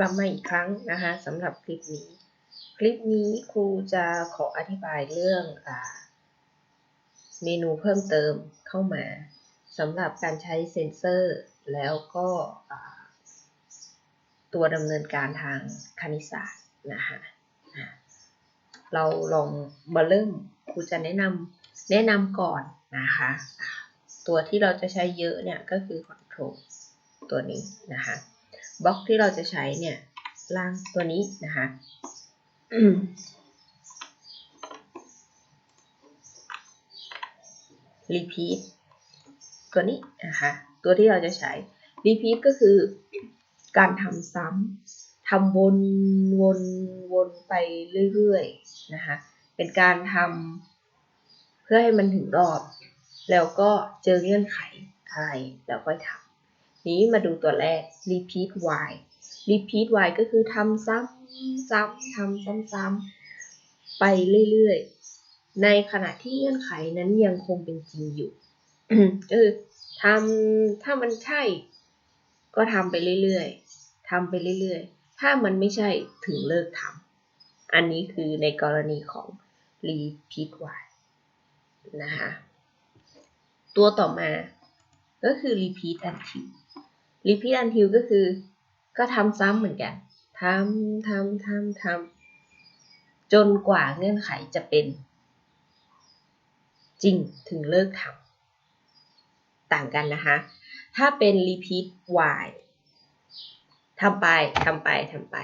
กลับมาอีกครั้งนะคะสำหรับคลิปนี้ คลิปนี้ครูจะขออธิบายเรื่องอเมนูเพิ่มเติมเข้ามาสำหรับการใช้เซ็นเซอร์แล้วก็ตัวดำเนินการทางคณิตศาสตร์นะคะเราลองมาเริ่มครูจะแนะนำแนะนำก่อนนะคะอะตัวที่เราจะใช้เยอะเนี่ยก็คือ control ตัวนี้นะคะ บล็อกที่เราจะใช้เนี่ยล่างตัวนี้นะคะ repeat ตัวนี้นะคะตัวที่เราจะใช้ repeat ก็คือการทำซ้ำทำวนวนวนไปเรื่อยๆนะคะเป็นการทำเพื่อให้มันถึงรอบ แล้วก็เจอเงื่อนไขอะไรแล้วค่อยทำ นี้มาดูตัวแรก repeat y repeat y ก็คือทำซ้ำซ้ำทำซ้ำๆไปเรื่อยๆ ในขณะที่เงื่อนไขนั้นยังคงเป็นจริงอยู่ก็คือทำถ้ามันใช่ ก็ทำไปเรื่อยๆทำไปเรื่อยๆ ถ้ามันไม่ใช่ถึงเลิกทำอันนี้คือในกรณีของ repeat y นะคะตัวต่อมาก็คือ repeat until repeat until ก็คือ ก็ทำซ้ำเหมือนกันทำทำทำทำจนกว่าเงื่อนไขจะเป็น จริงถึงเลิกทำต่างกันนะคะ ถ้าเป็น repeat y ทำไปทำไปทำไป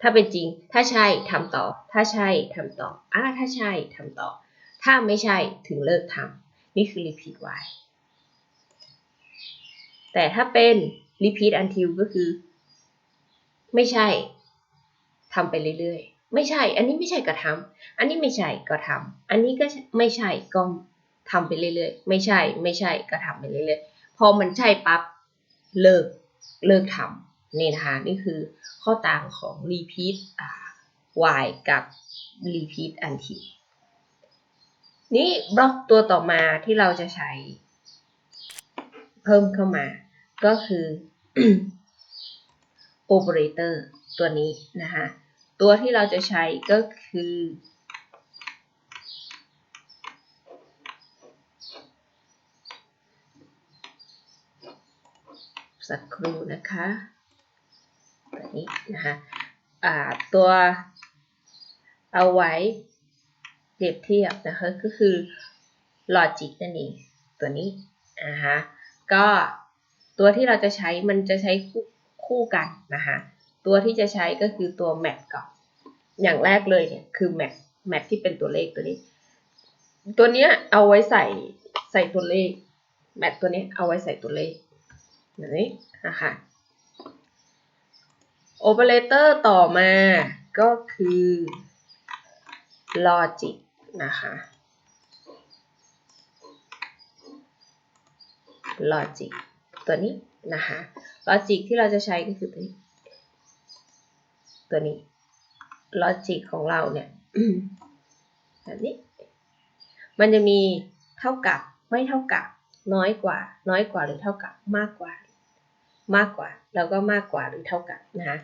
ถ้าเป็นจริง ถ้าใช่ทำต่อ ถ้าใช่ทำต่ออ่าถ้าใช่ทำต่อ ถ้าไม่ใช่ถึงเลิกทำนี่คือ repeat y แต่ถ้าเป็น repeat until ก็คือ ไม่ใช่ทำไปเรื่อยๆ ไม่ใช่ อันนี้ไม่ใช่ก็ทำอันนี้ไม่ใช่ก็ทำอันนี้ก็ไม่ใช่ก็ทำไปเรื่อยๆ ไม่ใช่ ไม่ใช่ก็ทำไปเรื่อยๆ พอมันใช่ปั๊บเลิกเลิกทำนี่นะคะนี่คือข้อต่างของ repeat y กับ repeat until นี่บล็อกตัวต่อมาที่เราจะใช้เพิ่มเข้ามา ก็คือ operator ตัวนี้นะคะตัวที่เราจะใช้ก็คือ สักครู่นะคะตัวนี้นะคะตัวเอาไว้เปรียบเทียบนะคะก็คือ logic นั่นเองตัวนี้นะคะก็ ตัวที่เราจะใช้มันจะใช้คู่คู่กันนะคะตัวที่จะใช้ก็คือตัว map ก่อนอย่างแรกเลยเนี่ยคือ map map ที่เป็นตัวเลขตัวนี้ ตัวเนี้ยเอาไว้ใส่ใส่ตัวเลข map ตัวนี้เอาไว้ใส่ตัวเลขแบบนี้นะคะ operator ต่อมาก็คือ logic นะคะ logic ตัวนี้นะคะ logic ที่เราจะใช้ก็คือตัวนี้ ตัวนี้ logic ของเราเนี่ยแบบนี้ มันจะมีเท่ากับไม่เท่ากับ น้อยกว่า น้อยกว่าหรือเท่ากับ มากกว่า มากกว่า แล้วก็มากกว่าหรือเท่ากับนะคะ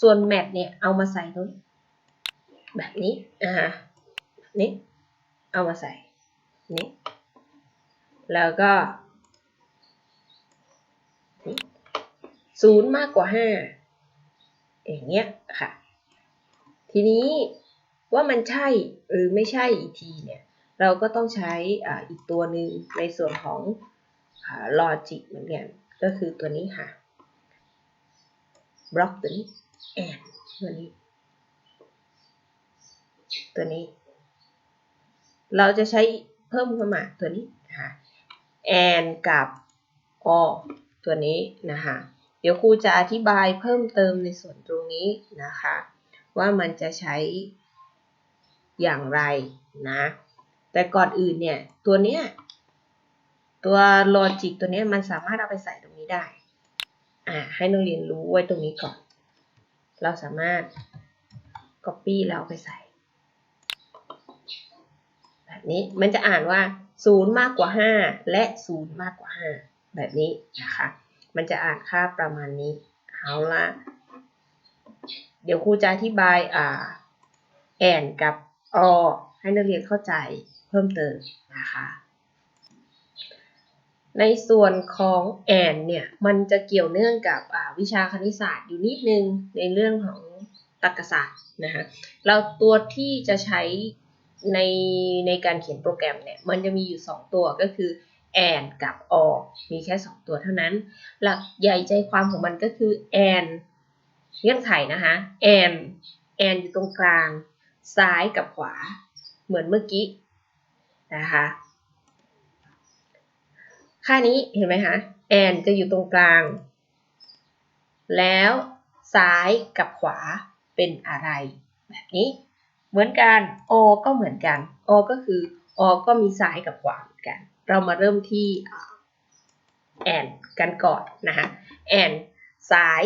ส่วนแมทเนี่ยเอามาใส่ตรงแบบนี้นะคะนี่เอามาใส่นี่แล้วก็ ศูนย์มากกว่าห้าอย่างเงี้ยค่ะ ทีนี้ว่ามันใช่หรือไม่ใช่อีกทีเนี่ยเราก็ต้องใช้ออีกตัวหนึ่งในส่วนของลอจิกเหมือนกันก็คือตัวนี้ค่ะบล็อกตัวนี้ and ตัวนี้ ตัวนี้ เราจะใช้เพิ่มเข้ามาตัวนี้นะคะ and กับ or ตัวนี้นะคะ เดี๋ยวครูจะอธิบายเพิ่มเติมในส่วนตรงนี้นะคะ ว่ามันจะใช้อย่างไรนะ แต่ก่อนอื่นเนี่ย ตัวเนี้ยตัว logic ตัวนี้มันสามารถเอาไปใส่ตรงนี้ได้ อ่า ให้นักเรียนรู้ไว้ตรงนี้ก่อน เราสามารถ copy แล้วไปใส่ แบบนี้ มันจะอ่านว่า 0 มากกว่า 5 และ 0 มากกว่า 5 แบบนี้นะคะ มันจะอ่านค่าประมาณนี้ เอาละเดี๋ยวครูจะอธิบายอ่าแอนกับอให้นักเรียนเข้าใจเพิ่มเติมนะคะ ในส่วนของแอนเนี่ย มันจะเกี่ยวเนื่องกับวิชาคณิตศาสตร์อยู่นิดนึงในเรื่องของตรรกศาสตร์นะคะเราตัวที่จะใช้ในในการเขียนโปรแกรมเนี่ย มันจะมีอยู่ 2 ตัวก็คือ and กับ or มีแค่ 2 ตัวเท่านั้น หลักใหญ่ใจความของมันก็คือ and เงื่อนไขนะคะ and and อยู่ตรงกลาง ซ้ายกับขวา เหมือนเมื่อกี้นะคะ ค่านี้เห็นไหมคะ and จะอยู่ตรงกลาง แล้วซ้ายกับขวาเป็นอะไร แบบนี้ เหมือนกัน o ก็เหมือนกัน o ก็คือ o ก็มีซ้ายกับขวาเหมือนกัน เรามาเริ่มที่ and กันก่อนนะคะ and ซ้าย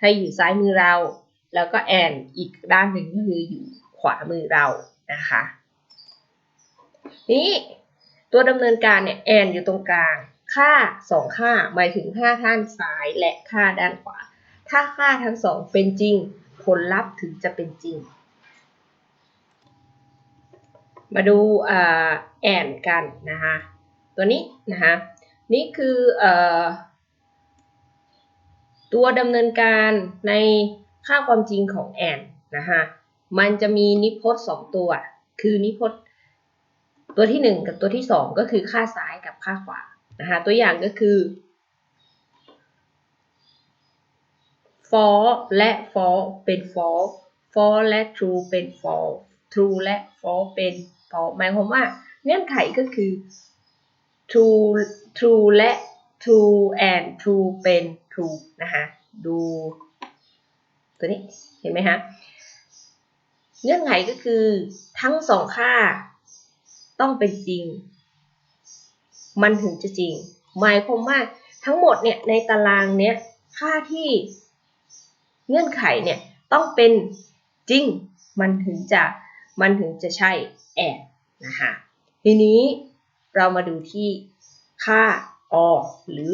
ให้อยู่ซ้ายมือเรา แล้วก็ and อีกด้านหนึ่งก็คืออยู่ขวามือเรานะคะนี้ตัวดำเนินการเนี่ย and อยู่ตรงกลาง ค่า 2 ค่าหมายถึงค่าด้านซ้ายและค่าด้านขวา ถ้าค่าทั้งสองเป็นจริง ผลลัพธ์ถึงจะเป็นจริง มาดูแอนกันนะคะ ตัวนี้นะคะนี่คืออตัวดำเนินการในค่าความจริงของแอนนะคะมันจะมีนิพจน์2ตัว คือนิพจน์ตัวที่ 1 กับตัวที่ 2 ก็คือค่าซ้ายกับค่าขวานะคะตัวอย่างก็คือ for และ for เป็น for for และ true เป็น for true และ for เป็น for หมายความว่าเงื่อนไขก็คือ true true และ true and true เป็น true นะคะดูตัวนี้เห็นไหมคะเงื่อนไขก็คือทั้งสองค่าต้องเป็นจริง มันถึงจะจริง หมายความว่าทั้งหมดเนี่ยในตารางเนี้ยค่าที่เงื่อนไขเนี่ยต้องเป็นจริง มันถึงจะมันถึงจะใช่แอบนะคะทีนี้ เรามาดูที่ค่าอหรือ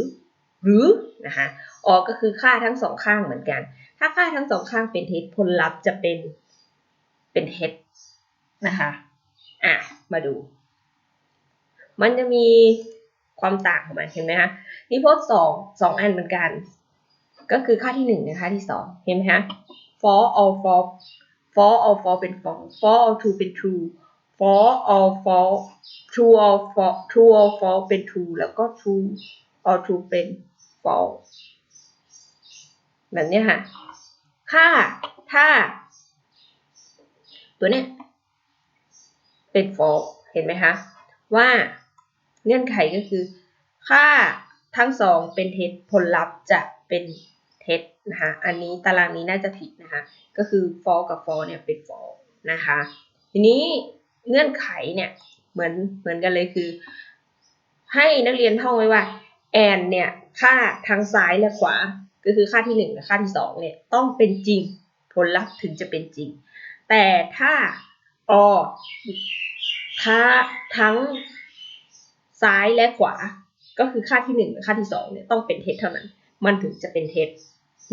หรือนะคะอก็คือค่าทั้งสองข้างเหมือนกัน ถ้าค่าทั้งสองข้างเป็นเท็จผลลัพธ์จะเป็นเป็นเท็จนะคะอะมาดู มันจะมีความต่างของมันเห็นไหมคะนิพจน์สองสองอันเหมือนกัน ก็คือค่าที่หนึ่งนะคะที่สองเห็นไหมคะ for all for for all for เป็น for for all true เป็น true for all for true all for true all for เป็น true แล้วก็ true all true เป็น false แบบนี้ค่ะ ค่า ถ้า ตัวเนี้ยเป็น false เห็นไหมคะ ว่าเงื่อนไขก็คือ ค่าทั้งสองเป็นเท็จผลลัพธ์จะเป็นเท็จนะคะอันนี้ตารางนี้น่าจะผิดนะคะ ก็คือ for กับ for เนี่ยเป็น for นะคะ ทีนี้ เงื่อนไขเนี่ยเหมือนเหมือนกันเลยคือ ให้นักเรียนท่องไว้ว่า and เนี่ยค่าทางซ้ายและขวา ก็คือค่าที่ 1 กับค่าที่2เนี่ยต้องเป็นจริงผลลัพธ์ถึงจะเป็นจริง แต่ถ้า or ถ้าทั้งซ้ายและขวา ก็คือค่าที่1กับค่าที่2เนี่ยต้องเป็นเท็จเท่านั้น มันถึงจะเป็นเท็จ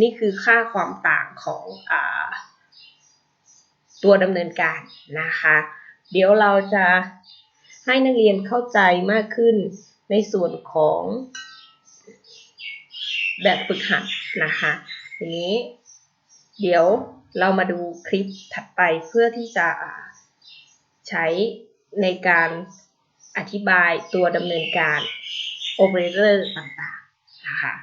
นี่คือค่าความต่างของอตัวดำเนินการนะคะ เดี๋ยวเราจะให้นักเรียนเข้าใจมากขึ้นในส่วนของแบบฝึกหัดนะคะ ทีนี้ เดี๋ยวเรามาดูคลิปถัดไปเพื่อที่จะใช้ในการอธิบายตัวดำเนินการโอเปอเรเตอร์ต่างๆนะคะ